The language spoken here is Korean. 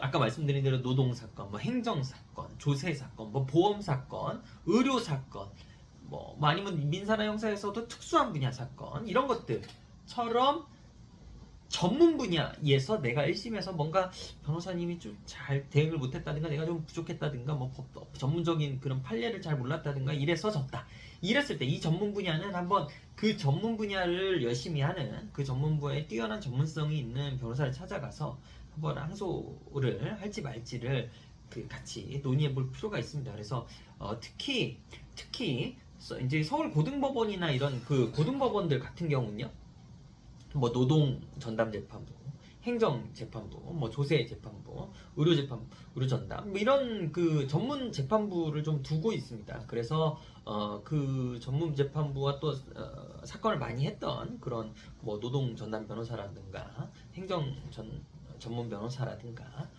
아까 말씀드린 대로 노동 사건, 뭐 행정 사건, 조세 사건, 뭐 보험 사건, 의료 사건, 뭐, 뭐 아니면 민사나 형사에서도 특수한 분야 사건 이런 것들처럼 전문 분야에서 내가 1심에서 뭔가 변호사님이 좀 잘 대응을 못했다든가 내가 좀 부족했다든가 뭐 법- 전문적인 그런 판례를 잘 몰랐다든가 이래서 졌다. 이랬을 때 이 전문 분야는 한번 그 전문 분야를 열심히 하는 그 전문 분야에 뛰어난 전문성이 있는 변호사를 찾아가서 한번 항소를 할지 말지를 그 같이 논의해 볼 필요가 있습니다. 그래서 어, 특히 특히 서- 이제 서울 고등법원이나 이런 그 고등법원들 같은 경우는요. 뭐 노동 전담 재판부, 행정 재판부, 뭐 조세 재판부, 의료 재판, 의료 전담 뭐 이런 그 전문 재판부를 좀 두고 있습니다. 그래서 어 그 전문 재판부와 또 어, 사건을 많이 했던 그런 뭐 노동 전담 변호사라든가 행정 전 전문 변호사라든가